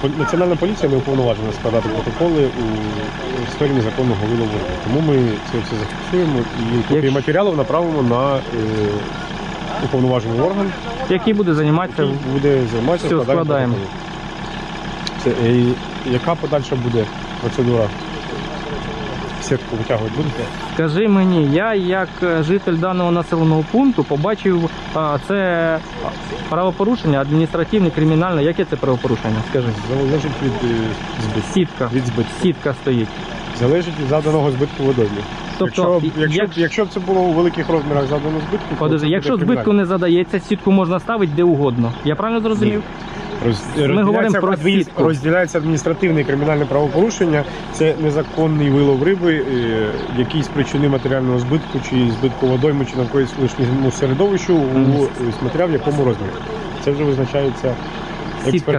по- Національна поліція не уповноважена складати протоколи у у сфері незаконного вилову. Тому ми це все зафіксуємо і копії матеріалів направимо на е, уповноважений орган, Який буде займатися який буде займатися Все, складанням складаємо. протоколів. Це, е, яка подальша буде процедура? Сітку витягувати будете? Скажи мені, я як е, житель даного населеного пункту побачив а, це правопорушення адміністративне, кримінальне. Яке це правопорушення? Скажи. Залежить від е, збитку. Сітка. Від збитку. Сітка стоїть. Залежить від завданого збитку водоймі. Тобто, якщо, якщо, як- якщо б це було у великих розмірах завдано збитку, то Подожди, якщо збитку не задається, сітку можна ставити де угодно. Я правильно зрозумів? Роз- Ми говоримо про сітку. розділяється адміністративне і кримінальне правопорушення. Це незаконний вилов риби, якісь який спричинив матеріального збитку чи збитку водойми чи навколишньому середовищу у е, смотря в якому розмірі. Це вже визначається експертизою.